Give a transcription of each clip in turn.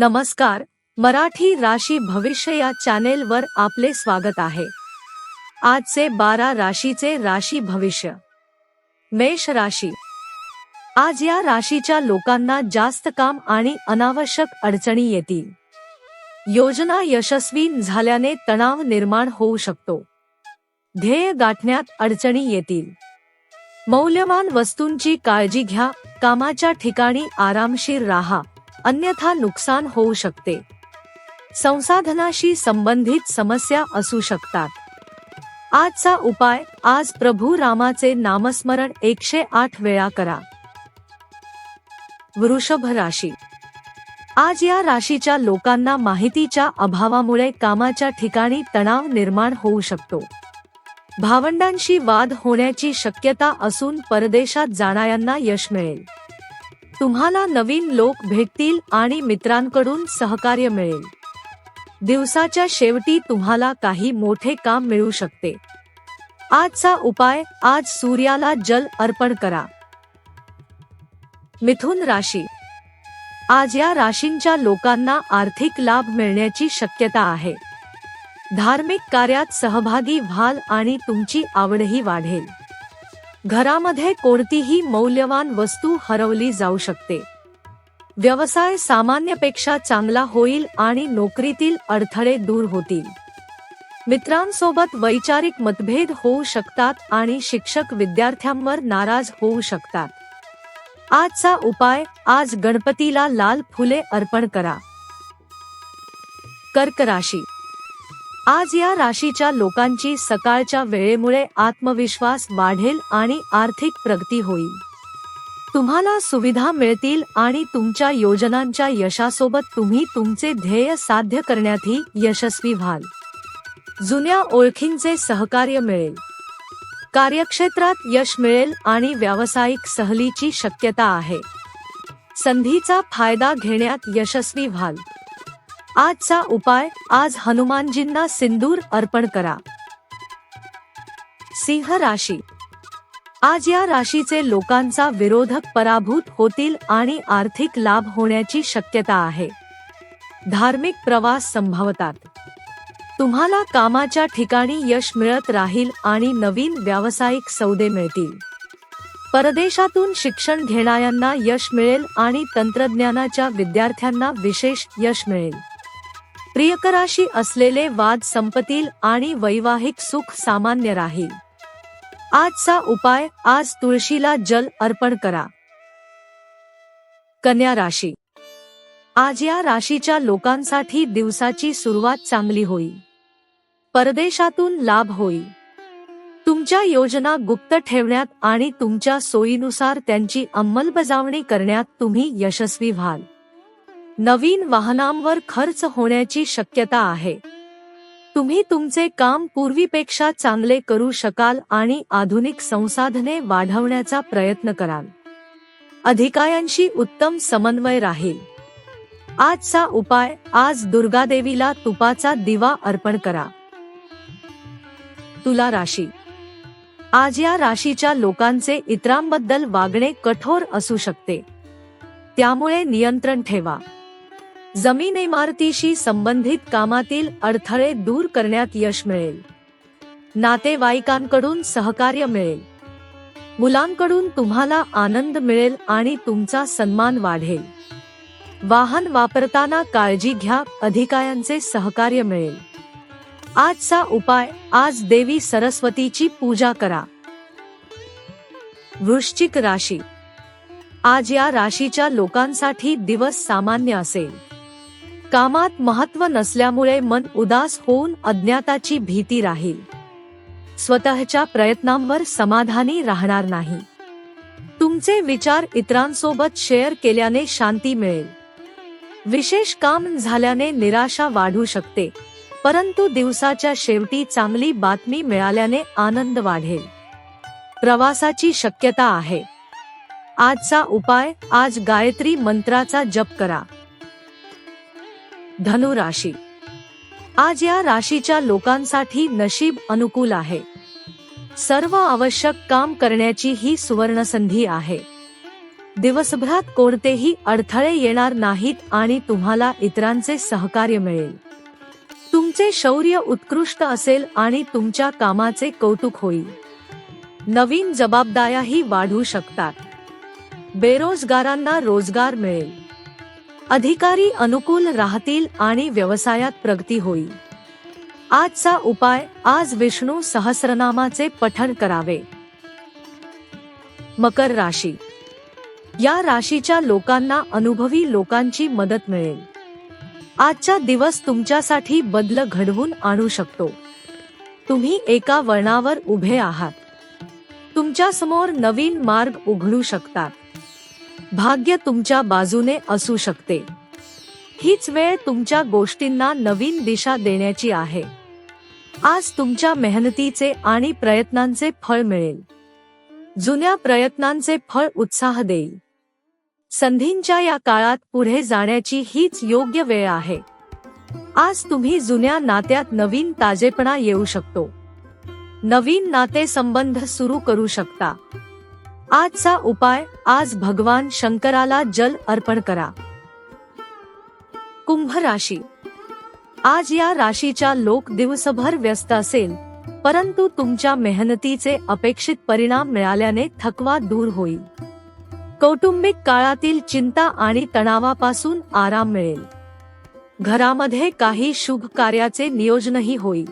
नमस्कार मराठी राशी भविष्य या चॅनेलवर आपले स्वागत आहे. आजचे बारा राशीचे राशी भविष्य. मेष राशी. आज या राशीच्या लोकांना जास्त काम आणि अनावश्यक अडचणी येतील. योजना यशस्वी झाल्याने तणाव निर्माण होऊ शकतो. ध्येय गाठण्यात अडचणी येतील. मौल्यवान वस्तूंची काळजी घ्या कामाच्या ठिकाणी आरामशीर राहा. अन्यथा नुकसान होऊ शकते. संसाधनाशी संबंधित समस्या असू शकतात. आजचा उपाय आज प्रभू रामाचे नामस्मरण एकशे आठ वेळा करा. वृषभ राशी. आज या राशीच्या लोकांना माहितीच्या अभावामुळे कामाच्या ठिकाणी तणाव निर्माण होऊ शकतो. भावंडांशी वाद होण्याची शक्यता असून परदेशात जाणाऱ्यांना यश मिळेल. तुम्हाला नवीन लोक भेटतील आणि मित्रांकडून सहकार्य मिळेल. दिवसाच्या शेवटी तुम्हाला काही मोठे काम मिळू शकते. आजचा उपाय आज सूर्याला जल अर्पण करा. मिथुन राशी. आज या राशींच्या लोकांना आर्थिक लाभ मिळण्याची शक्यता आहे. धार्मिक कार्यात सहभागी व्हाल आणि तुमची आवडही वाढेल. घरामध्ये कोणतीही मौल्यवान वस्तू हरवली जाऊ शकते. व्यवसाय सामान्यपेक्षा चांगला होईल आणि नोकरीतील अडथळे दूर होतील. मित्रांसोबत वैचारिक मतभेद होऊ शकतात आणि शिक्षक विद्यार्थ्यांवर नाराज होऊ शकतात. आजचा उपाय आज गणपतीला लाल फुले अर्पण करा. कर्क राशी आज या राशीच्या लोकांची सकाळच्या वेळेमुळे आत्मविश्वास वाढेल आणि आर्थिक प्रगती होईल. तुम्हाला सुविधा मिळतील आणि तुमच्या योजनांच्या यशासोबत तुम्ही तुमचे ध्येय साध्य करण्यातही यशस्वी व्हाल. जुन्या ओळखींचे सहकार्य मिळेल. कार्यक्षेत्रात यश मिळेल आणि व्यावसायिक सहलीची शक्यता आहे. संधीचा फायदा घेण्यात यशस्वी व्हाल. आजचा उपाय आज हनुमानजींना सिंदूर अर्पण करा. सिंह राशी. आज या राशीचे लोकांचा विरोधक पराभूत होतील आणि आर्थिक लाभ होण्याची शक्यता आहे. धार्मिक प्रवास संभवतात. तुम्हाला कामाच्या ठिकाणी यश मिळत राहील आणि नवीन व्यावसायिक सौदे मिळतील. परदेशातून शिक्षण घेणाऱ्यांना यश मिळेल आणि तंत्रज्ञानाच्या विद्यार्थ्यांना विशेष यश मिळेल. प्रियकराशी असलेले वाद संपतील आणि वैवाहिक सुख सामान्य राहील. आजचा उपाय आज तुळशीला जल अर्पण करा. कन्या राशी. आज या राशीच्या लोकांसाठी दिवसाची सुरुवात चांगली होईल. परदेशातून लाभ होईल. तुमच्या योजना गुप्त ठेवण्यात आणि तुमच्या सोयीनुसार त्यांची अंमलबजावणी करण्यात तुम्ही यशस्वी व्हाल. नवीन वाहनांवर खर्च होण्याची शक्यता आहे. तुम्ही तुमचे काम पूर्वीपेक्षा चांगले करू शकाल आणि आधुनिक संसाधने वाढवण्याचा प्रयत्न कराल. अधिकाऱ्यांशी उत्तम समन्वय राहील. आजचा उपाय आज दुर्गादेवीला तुपाचा दिवा अर्पण करा. तुला राशी. आज या राशीच्या लोकांचे इतरांबद्दल वागणे कठोर असू शकते. त्यामुळे नियंत्रण ठेवा. जमीन इमारतीशी संबंधित कामातील अडथळे दूर करण्यात यश मिळेल. नातेवाईकांकडून सहकार्य मिळेल. मुलांकडून तुम्हाला आनंद मिळेल आणि तुमचा सन्मान वाढेल. वाहन वापरताना काळजी घ्या अधिकाऱ्यांचे सहकार्य मिळेल. आजचा उपाय आज देवी सरस्वतीची पूजा करा. वृश्चिक राशी. आज या राशीच्या लोकांसाठी दिवस सामान्य असेल. कामात महत्त्व नसल्यामुळे मन उदास होऊन अज्ञाताची भीती राहील. स्वतःच्या प्रयत्नांवर समाधानी राहणार नाही. तुमचे विचार इतरांसोबत शेअर केल्याने शांती मिळेल. विशेष काम झाल्याने निराशा वाढू शकते परंतु दिवसाच्या शेवटी चांगली बातमी मिळाल्याने आनंद वाढेल. प्रवासाची शक्यता आहे. आजचा उपाय आज गायत्री मंत्राचा जप करा. धनु राशी आज या राशीच्या लोकांसाठी नशीब अनुकूल आहे. सर्व आवश्यक काम करण्याची ही सुवर्ण संधी आहे. दिवसभरात कोणतेही अडथळे येणार नाहीत आणि तुम्हाला इतरांचे सहकार्य मिळेल. तुमचे शौर्य उत्कृष्ट असेल आणि तुमच्या कामाचे कौतुक होईल. नवीन जबाबदाऱ्याही वाढू शकतात. बेरोजगारांना रोजगार मिळेल. अधिकारी अनुकूल राहतील आणि व्यवसायात प्रगती होईल. आजचा उपाय आज विष्णू सहस्रनामाचे पठण करावे. मकर राशी. या राशीच्या लोकांना अनुभवी लोकांची मदत मिळेल. आजचा दिवस तुमच्यासाठी बदल घडवून आणू शकतो. तुम्ही एका वळणावर उभे आहात. तुमच्यासमोर नवीन मार्ग उघडू शकतात. भाग्य तुमच्या बाजूने असू शकते. हीच वेळ तुमच्या गोष्टींना नवीन दिशा देण्याची आहे. आज तुमच्या मेहनतीचे आणि प्रयत्नांचे फळ मिळेल. जुन्या प्रयत्नांचे फळ उत्साह देईल. संधींच्या या काळात पुढे जाण्याची हीच योग्य वेळ आहे. आज तुम्ही जुन्या नात्यात नवीन ताजेपणा येऊ शकतो. नवीन नाते संबंध सुरू करू शकता. आजचा उपाय आज भगवान शंकराला जल अर्पण करा. कुंभ राशी. आज या राशीच्या लोक दिवसभर व्यस्त असेल परंतु तुमच्या मेहनतीचे अपेक्षित परिणाम मिळाल्याने थकवा दूर होईल. कौटुंबिक काळातील चिंता आणि तणावापासून आराम मिळेल. घरामध्ये काही शुभ कार्याचे नियोजनही होईल.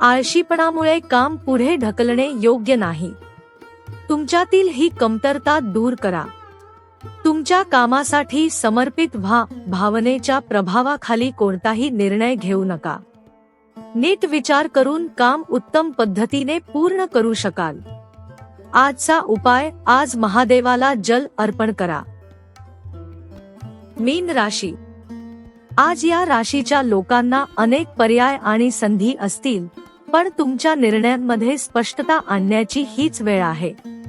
आळशीपणामुळे काम पुढे ढकलणे योग्य नाही. तुमच्यातील ही कमतरता दूर करा. तुमच्या कामासाठी समर्पित व्हा भावनेच्या प्रभावाखाली कोणताही निर्णय घेऊ नका. नीट विचार करून काम उत्तम पद्धतीने पूर्ण करू शकाल. आजचा उपाय आज महादेवाला जल अर्पण करा. मीन राशी. आज या राशीच्या लोकांना अनेक पर्याय आणि संधी असतील पण तुमच्या निर्णयांमध्ये स्पष्टता आणण्याची हीच वेळ आहे.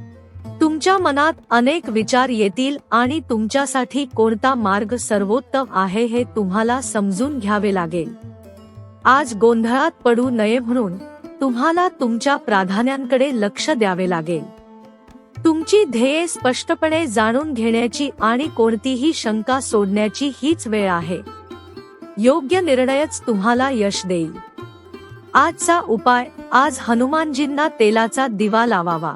तुमच्या मनात अनेक विचार येतील आणि तुमच्यासाठी कोणता मार्ग सर्वोत्तम आहे हे तुम्हाला समजून घ्यावे लागेल. आज गोंधळात पडू नये म्हणून तुम्हाला तुमच्या प्राधान्यांकडे लक्ष द्यावे लागेल. तुमची ध्येये स्पष्टपणे जाणून घेण्याची आणि कोणतीही शंका सोडण्याची हीच वेळ आहे. योग्य निर्णयच तुम्हाला यश देईल. आजचा उपाय आज हनुमानजींना तेलाचा दिवा लावावा.